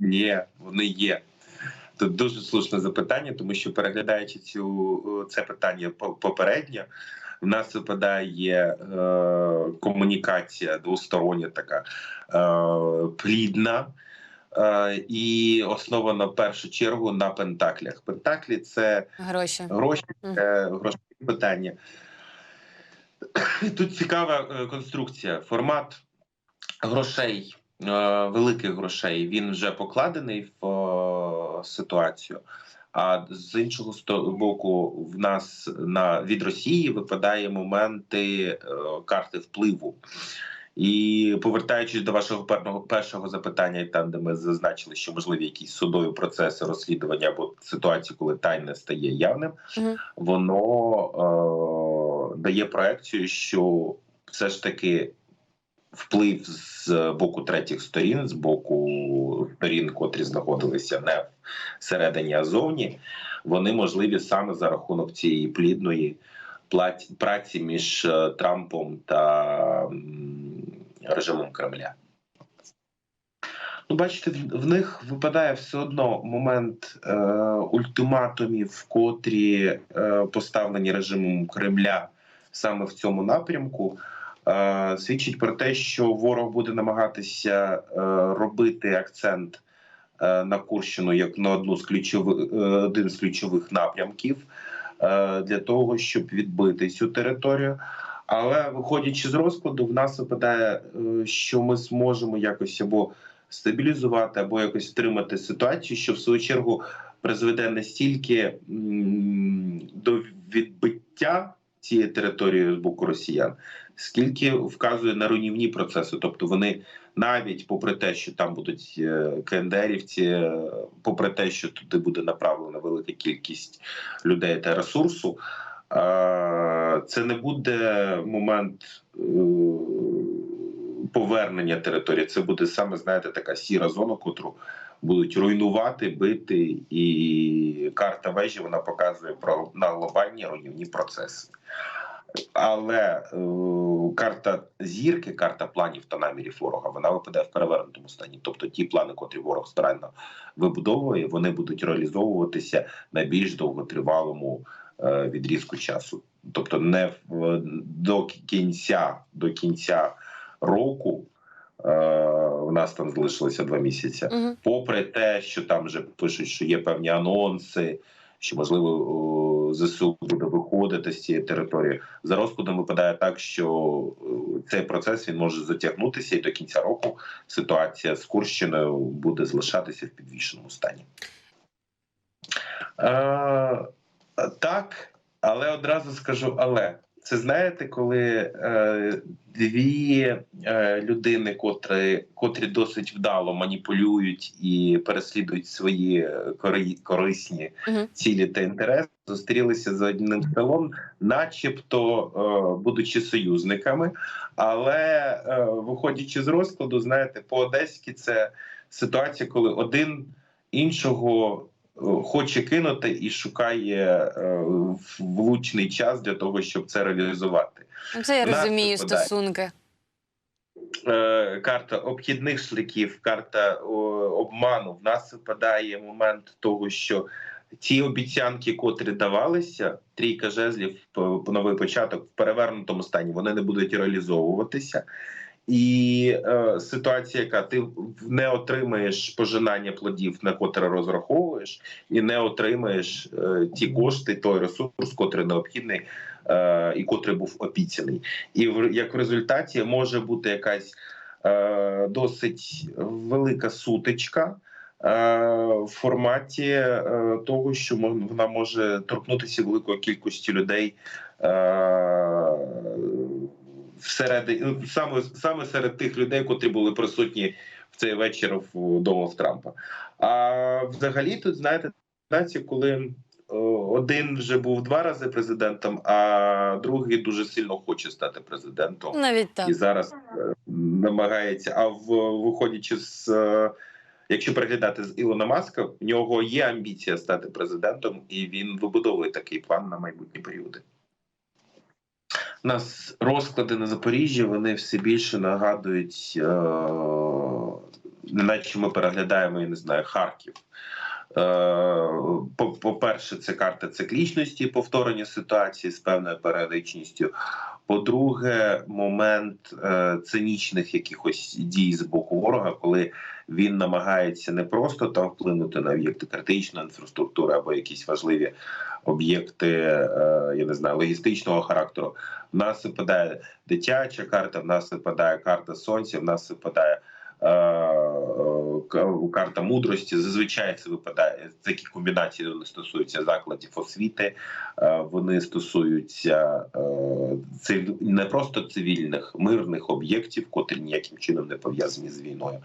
Ні, вони є. Тут дуже слушне запитання, тому що переглядаючи цю це питання по- попередньо, в нас випадає е, комунікація двостороння, така е, плідна. е, І основана в першу чергу на пентаклях. Пентаклі це Гроші. гроші, Мгм. це грошові питання. Тут цікава е, конструкція. Формат грошей, е, великих грошей, він вже покладений в е, ситуацію. А з іншого боку, в нас на від Росії випадає моменти е, карти впливу. І повертаючись до вашого першого запитання, там, де ми зазначили, що можливі якісь судові процеси розслідування або ситуації, коли тайне стає явним, Мгм. воно е, дає проекцію, що все ж таки вплив з боку третіх сторін, з боку сторін, котрі знаходилися не всередині, а зовні, вони можливі саме за рахунок цієї плідної праці між е, Трампом та режимом Кремля. Ну, бачите, в, них випадає все одно момент е, ультиматумів, котрі е, поставлені режимом Кремля саме в цьому напрямку. Е, свідчить про те, що ворог буде намагатися е, робити акцент е, на Курщину як на одну з ключових один з ключових напрямків для того, щоб відбити цю територію. Але виходячи з розкладу, в нас випадає, що ми зможемо якось або стабілізувати, або якось втримати ситуацію, що в свою чергу призведе не стільки до відбиття цієї території з боку росіян, скільки вказує на руйнівні процеси. Тобто вони навіть попри те, що там будуть е, КНДРівці, е, попри те, що туди буде направлена велика кількість людей та ресурсу, е, це не буде момент повернення території. Це буде саме, знаєте, така сіра зона, котру будуть руйнувати, бити, і карта вежі вона показує про на глобальні руйнівні процеси. Але е, карта зірки, карта планів та намірів ворога, вона випадає в перевернутому стані. Тобто ті плани, котрі ворог старанно вибудовує, вони будуть реалізовуватися на більш довготривалому е, відрізку часу. Тобто, не в, до кінця, до кінця року. е, У нас там залишилося два місяці Мгм. попри те, що там вже пишуть, що є певні анонси, що можливо ЗСУ буде виходити з цієї території. За розкладом випадає так, що е, цей процес він може затягнутися, і до кінця року ситуація з Курщиною буде залишатися в підвішеному стані. Е, так, але одразу скажу, але. Це знаєте, коли е, дві е, людини, котрі, котрі досить вдало маніпулюють і переслідують свої е, кори- корисні цілі та інтереси, зустрілися за одним столом, начебто е, будучи союзниками. Але е, виходячи з розкладу, знаєте, по одеськи це ситуація, коли один іншого хоче кинути і шукає е, влучний час для того, щоб це реалізувати. Ну, Це я Нас розумію випадає. стосунки. Е, карта обхідних шляхів, карта обману. В нас випадає момент того, що ті обіцянки, котрі давалися, трійка жезлів, по по новий початок в перевернутому стані, вони не будуть реалізовуватися. І е, ситуація, яка ти не отримаєш пожинання плодів, на котре розраховуєш, і не отримаєш е, ті кошти, той ресурс, котрий необхідний е, і котрий був обіцяний. І в як в результаті може бути якась е, досить велика сутичка. е, В форматі е, того, що вона може торкнутися великої кількості людей е, всередині ну, саме саме серед тих людей, котрі були присутні в цей вечір вдома в Трампа. А взагалі, тут знаєте, ситуація, коли один вже був два рази президентом, а другий дуже сильно хоче стати президентом Навіть так. і зараз е, намагається. А в виходячи з е, якщо переглядати з Ілона Маска, в нього є амбіція стати президентом, і він вибудовує такий план на майбутні періоди. У нас розклади на Запоріжжі вони все більше нагадують е, неначе ми переглядаємо, я не знаю, Харків. Е, по- По-перше, це карта циклічності, повторення ситуації з певною періодичністю. По-друге, момент е, цинічних якихось дій з боку ворога, коли він намагається не просто там вплинути на об'єкти критичної інфраструктури або якісь важливі об'єкти, е, я не знаю, логістичного характеру. В нас випадає дитяча карта, в нас випадає карта сонця, в нас випадає е, е, карта мудрості. Зазвичай це випадає такі комбінації. Вони стосуються закладів освіти, е, вони стосуються е, не просто цивільних мирних об'єктів, котрі ніяким чином не пов'язані з війною.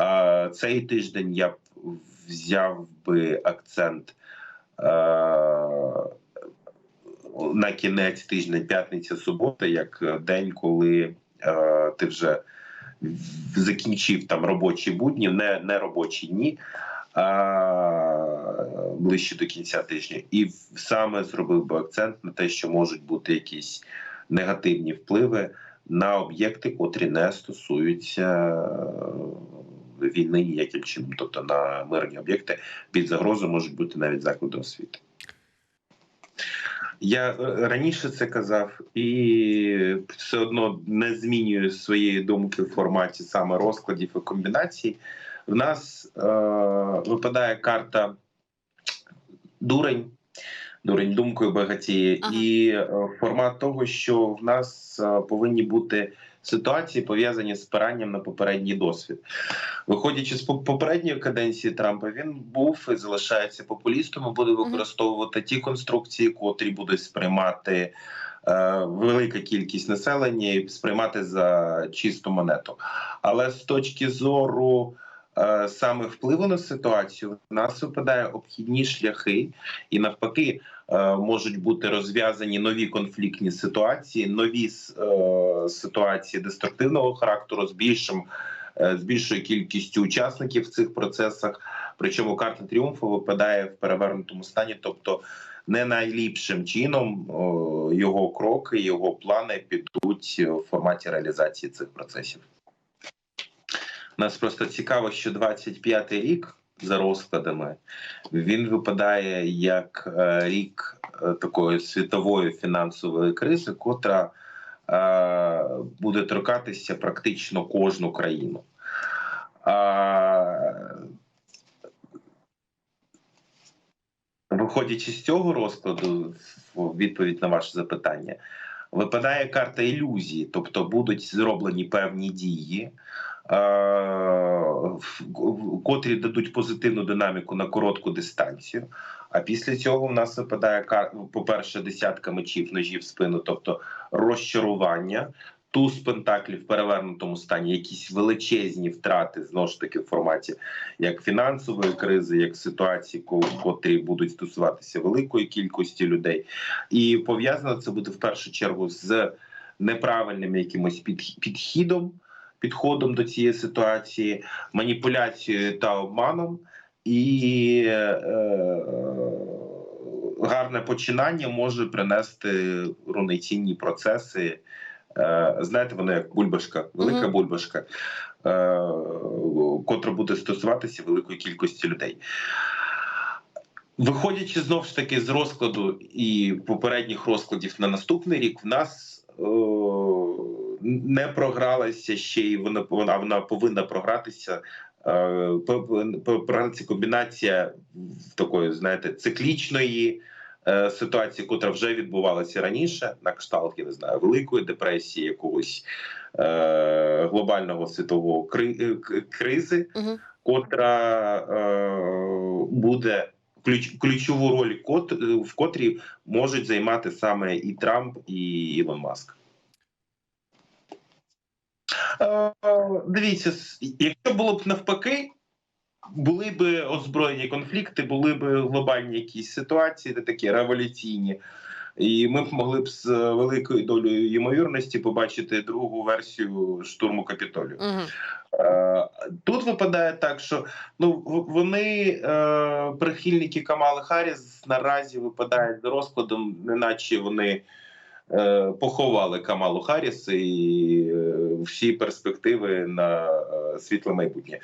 Е, Цей тиждень я б взяв би акцент. На кінець тижня, п'ятниця, субота, як день, коли е, ти вже закінчив там робочі будні, не, не робочі дні, а ближче до кінця тижня, і саме зробив би акцент на те, що можуть бути якісь негативні впливи на об'єкти, котрі не стосуються е, війни ніяким чином, тобто на мирні об'єкти під загрозою можуть бути навіть заклади освіти. Я е, раніше це казав і все одно не змінюю своєї думки в форматі саме розкладів і комбінацій. В нас е, випадає карта дурень, дурень думкою багатіє, Ага. і е, формат того, що в нас е, повинні бути ситуації пов'язані з спиранням на попередній досвід. Виходячи з поп- попередньої каденції Трампа, він був і залишається популістом. і Буде використовувати ті конструкції, котрі будуть сприймати е, велика кількість населення і сприймати за чисту монету. Але з точки зору саме впливу на ситуацію, в нас випадає обхідні шляхи, і навпаки. е, Можуть бути розв'язані нові конфліктні ситуації, нові е, ситуації деструктивного характеру з більшим е, з більшою кількістю учасників в цих процесах. Причому карта тріумфу випадає в перевернутому стані, тобто не найліпшим чином його кроки, його плани підуть в форматі реалізації цих процесів. Нас просто цікаво, що 25-й рік за розкладами він випадає як е, рік е, такої світової фінансової кризи, котра е, буде торкатися практично кожну країну. Виходячи з цього розкладу, відповідь на ваше запитання, випадає карта ілюзії, тобто будуть зроблені певні дії, котрі дадуть позитивну динаміку на коротку дистанцію. А після цього в нас випадає кар- по-перше, десятка мечів, ножів в спину, тобто розчарування. Туз пентаклів в перевернутому стані, якісь величезні втрати знову ж таки в форматі як фінансової кризи, як ситуації, ко- котрі будуть стосуватися великої кількості людей, і пов'язано це буде в першу чергу з неправильним якимось підх- підхідом, підходом до цієї ситуації, маніпуляцією та обманом. І е, гарне починання може принести руйнаційні процеси. Е, знаєте, воно як бульбашка, велика Мгм. бульбашка, е, котра буде стосуватися великої кількості людей. Виходячи знов ж таки з розкладу і попередніх розкладів на наступний рік, в нас е, не програлася ще й вона вона, вона повинна програтися. Е, програтися комбінація такої, знаєте, циклічної е, ситуації, котра вже відбувалася раніше, на кшталт, я не знаю, великої депресії, якогось е, глобального світового кри- кризи, Мгм. котра е, буде ключ, ключову роль, кот, в котрій можуть займати саме і Трамп, і Ілон Маск. Е, Дивіться, якщо було б навпаки, були б озброєні конфлікти, були б глобальні якісь ситуації, де такі революційні. І ми б могли б з великою долею ймовірності побачити другу версію штурму Капітолію. Е, Тут випадає так, що ну вони е, прихильники Камали Харріс наразі випадають за розкладом, неначе вони поховали Камалу Харріс і всі перспективи на е, світле майбутнє.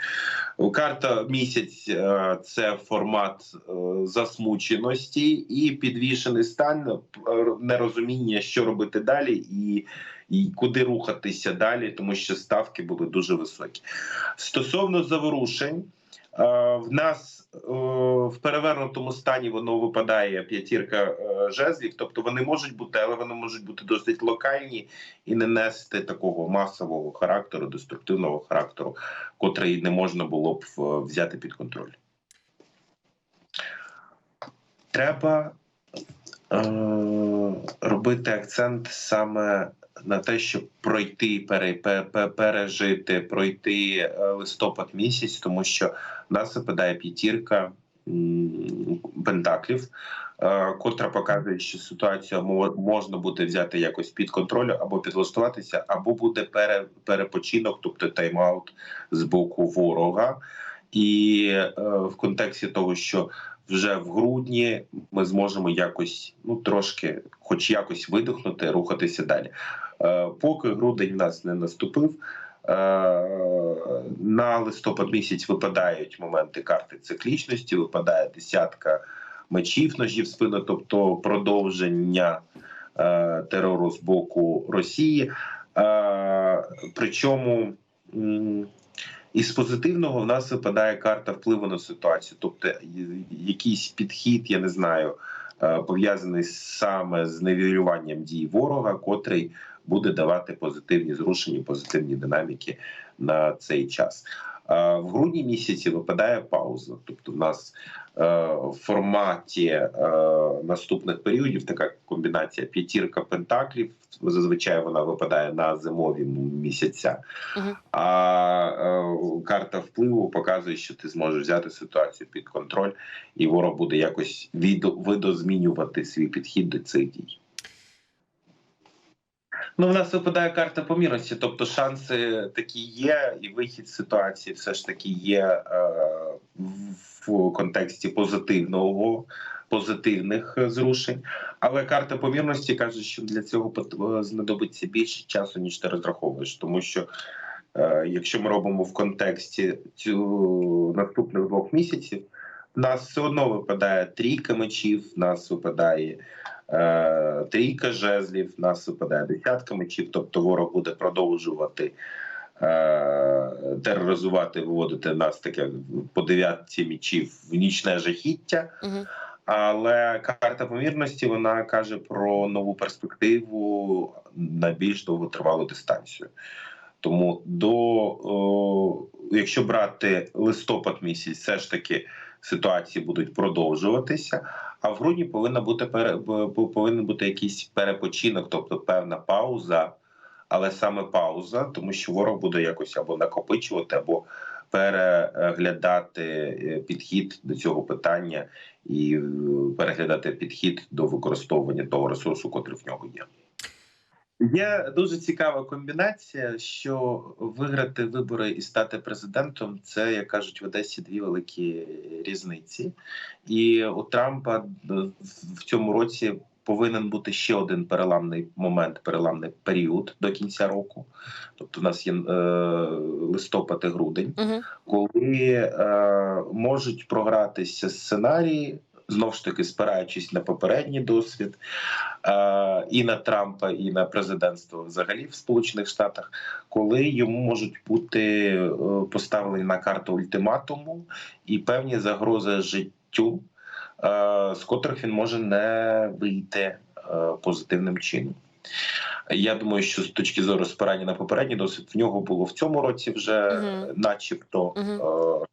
Карта місяць е, це формат е, засмученості і підвішений стан нерозуміння, що робити далі, і, і куди рухатися далі, тому що ставки були дуже високі. Стосовно заворушень. В нас в перевернутому стані воно випадає п'ятірка е, жезлів, тобто вони можуть бути, але вони можуть бути досить локальні і не нести такого масового характеру, деструктивного характеру, котрий не можна було б е, взяти під контроль. Треба е, робити акцент саме на те, щоб пройти, пере, пе- пе- пережити, пройти е, листопад місяць, тому що в нас випадає п'ятірка пентаклів, е, котра показує, що ситуацію можна буде взяти якось під контроль або підлаштуватися, або буде пере, перепочинок, тобто тайм-аут з боку ворога. І е, в контексті того, що вже в грудні ми зможемо якось ну трошки, хоч якось видихнути, рухатися далі. Е, Поки грудень нас не наступив. Е, На листопад місяць випадають моменти карти циклічності, випадає десятка мечів, ножів спину, тобто продовження е, терору з боку Росії. Е, Причому із позитивного в нас випадає карта впливу на ситуацію, тобто якийсь підхід, я не знаю, пов'язаний саме з невірюванням дій ворога, котрий буде давати позитивні зрушення, позитивні динаміки на цей час. В грудні місяці випадає пауза, тобто в нас е, в форматі е, наступних періодів така комбінація п'ятірка пентаклів. Зазвичай вона випадає на зимові місяця. Мгм. А е, карта впливу показує, що ти зможеш взяти ситуацію під контроль, і ворог буде якось відо- видозмінювати свій підхід до цих дій. Ну, в нас випадає карта помірності, тобто шанси такі є, і вихід з ситуації все ж таки є е, в контексті позитивного, позитивних зрушень. Але карта помірності каже, що для цього е, знадобиться більше часу, ніж ти розраховуєш, тому що Е, якщо ми робимо в контексті цю наступних двох місяців, в нас все одно випадає трійка мечів, в нас випадає трійка жезлів, нас випадає десятка мечів, тобто ворог буде продовжувати е, тероризувати, виводити нас таке по дев'ятці мечів в нічне жахіття. Але карта помірності вона каже про нову перспективу на більш довготривалу дистанцію. Тому до о, якщо брати листопад місяць, все ж таки ситуації будуть продовжуватися. А в грудні повинна бути повинен бути якийсь перепочинок, тобто певна пауза, але саме пауза, тому що ворог буде якось або накопичувати, або переглядати е, підхід до цього питання і е, переглядати підхід до використовування того ресурсу, котрий в нього є. Є дуже цікава комбінація, що виграти вибори і стати президентом це, як кажуть, в Одесі дві великі різниці. І у Трампа е, в цьому році повинен бути ще один переламний момент, переламний період до кінця року. Тобто, в нас є е, листопад і грудень Мгм. коли е, можуть програтися сценарії, знов ж таки спираючись на попередній досвід е, і на Трампа, і на президентство взагалі в Сполучених Штатах, коли йому можуть бути е, поставлені на карту ультиматуму і певні загрози життю, е, з котрих він може не вийти позитивним чином. Я думаю, що з точки зору спирання на попередній досвід в нього було в цьому році вже, Мгм. начебто, е,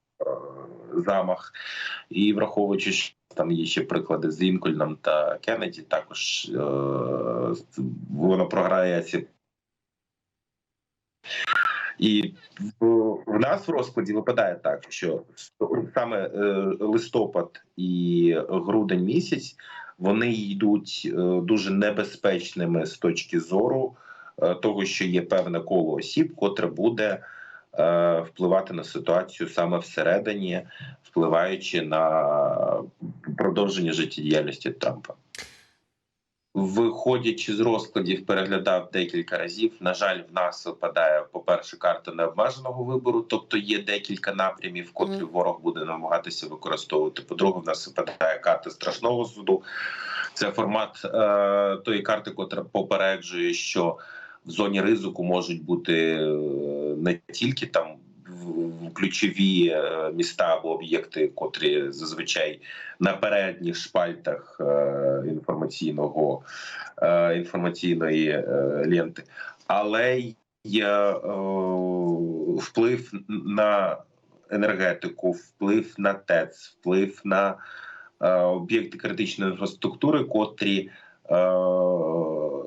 замах, і враховуючи, що там є ще приклади з Лінкольном та Кеннеді, також е, воно програє ці. І в, нас в розкладі випадає так, що саме е, листопад і грудень місяць вони йдуть е, дуже небезпечними з точки зору е, того, що є певне коло осіб, котре буде е, впливати на ситуацію саме всередині, впливаючи на продовження життєдіяльності Трампа. Виходячи з розкладів, переглядав декілька разів. На жаль, в нас випадає, по-перше, карта необмеженого вибору, тобто є декілька напрямів, котрі ворог буде намагатися використовувати. По-друге, в нас випадає карта страшного суду. Це формат е, тої карти, котра попереджує, що в зоні ризику можуть бути е, не тільки там ключові е, міста або об'єкти, котрі зазвичай на передніх шпальтах е, інформаційного інформаційної ленти, але й вплив на енергетику, вплив на ТЕЦ, вплив на об'єкти критичної інфраструктури, котрі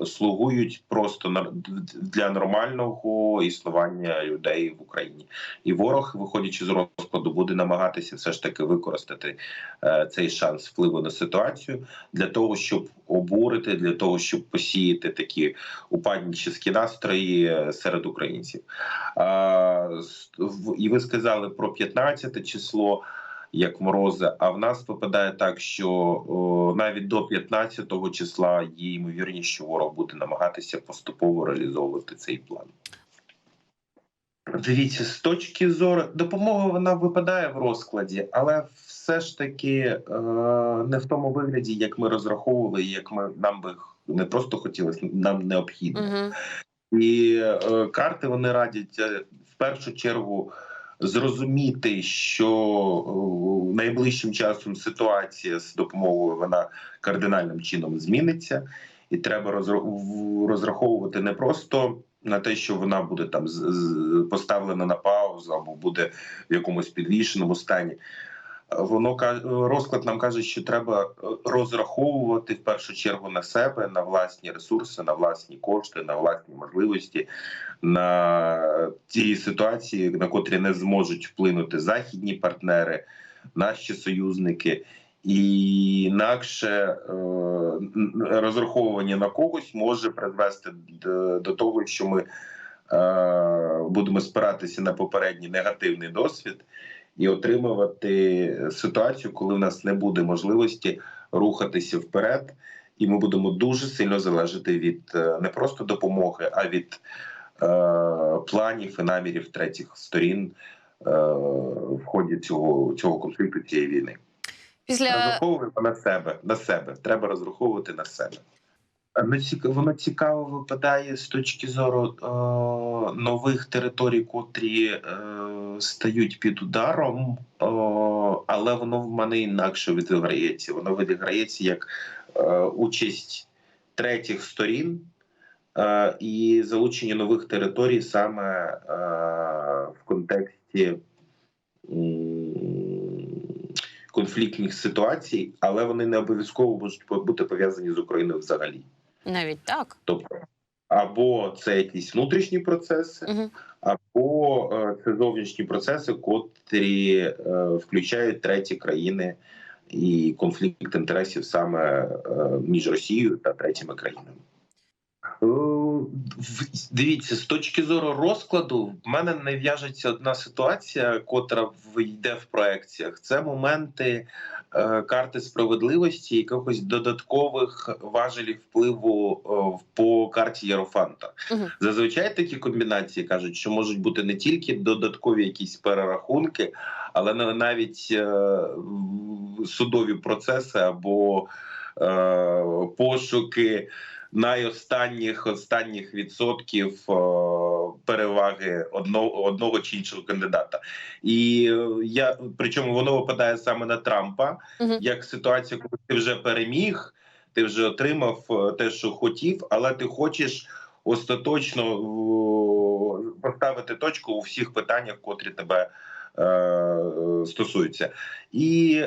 слугують просто для нормального існування людей в Україні. І ворог, виходячи з розкладу, буде намагатися все ж таки використати е, цей шанс впливу на ситуацію для того, щоб обурити, для того, щоб посіяти такі упаднічі настрої е, серед українців. І ви сказали про 15 число. Як морози, а в нас випадає так, що навіть до 15-го числа є ймовірність, що ворог буде намагатися поступово реалізовувати цей план. Дивіться, з точки зору допомога вона випадає в розкладі, але все ж таки е, не в тому вигляді, як ми розраховували, як ми нам би не просто хотілося, нам необхідно. Угу. І е, карти вони радять е, в першу чергу зрозуміти, що е, найближчим часом ситуація з допомогою вона кардинальним чином зміниться, і треба розра- розраховувати не просто на те, що вона буде там поставлена на паузу або буде в якомусь підвішеному стані. Воно розклад нам каже, що треба е, розраховувати в першу чергу на себе, на власні ресурси, на власні кошти, на власні можливості, на ті ситуації, на котрі не зможуть вплинути західні партнери, наші союзники. І інакше е, розраховування на когось може призвести до, до того, що ми е, будемо спиратися на попередній негативний досвід і отримувати ситуацію, коли в нас не буде можливості рухатися вперед, і ми будемо дуже сильно залежати від е, не просто допомоги, а від е, планів і намірів третіх сторін е, в ході цього, цього конфлікту цієї війни. Після Розраховуємо на себе, на себе. Треба розраховувати на себе. Ну, Воно цікаво випадає з точки зору е, нових територій, котрі е, стають під ударом, е, але воно в мене інакше відіграється. Воно відіграється як е, участь третіх сторін е, і залучення нових територій саме е, в контексті. Конфліктних ситуацій, але вони не обов'язково можуть бути пов'язані з Україною взагалі. Навіть так. Тобто, або це якісь внутрішні процеси, Угу. або е, це зовнішні процеси, котрі е, включають треті країни і конфлікт інтересів саме е, між Росією та третіми країнами. Е, в- Дивіться, з точки зору розкладу, в мене не в'яжеться одна ситуація, котра йде в проекціях. Це моменти карти справедливості, якихось додаткових важелів впливу е, по карті Єрофанта. Мгм. Зазвичай такі комбінації кажуть, що можуть бути не тільки додаткові якісь перерахунки, але на- навіть е, судові процеси або е, пошуки найостанніх останніх відсотків е, переваги одного одного чи іншого кандидата. І е, я причому воно випадає саме на Трампа, угу. як ситуація, коли ти вже переміг, ти вже отримав е, те, що хотів, але ти хочеш остаточно поставити точку у всіх питаннях, котрі тебе е, стосуються. І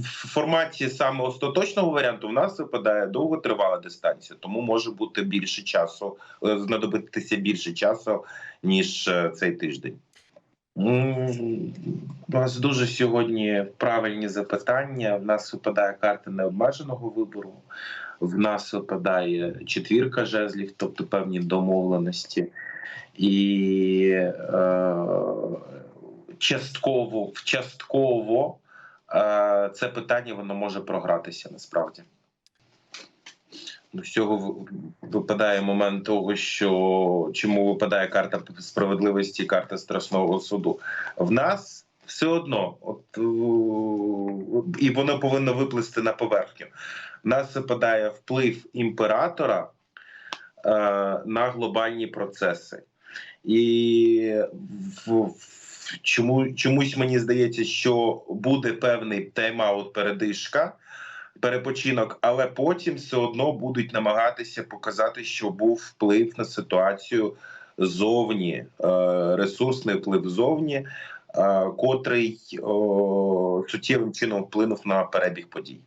в форматі саме остаточного варіанту в нас випадає довготривала дистанція, тому може бути більше часу, е, знадобитися більше часу, ніж е, цей тиждень. У нас дуже сьогодні правильні запитання. В нас випадає карта необмеженого вибору. В нас випадає четвірка жезлів, тобто певні домовленості, і е, частково, частково е, це питання воно може програтися насправді. З цього випадає момент того, що чому випадає карта справедливості, карта страшного суду. В нас все одно, от і воно повинно виплисти на поверхню. В нас випадає вплив імператора е, на глобальні процеси. І в, в- чому, чомусь мені здається, що буде певний тайм-аут передишка, перепочинок, але потім все одно будуть намагатися показати, що був вплив на ситуацію зовні, е, ресурсний вплив зовні, е, котрий суттєвим чином вплинув на перебіг подій.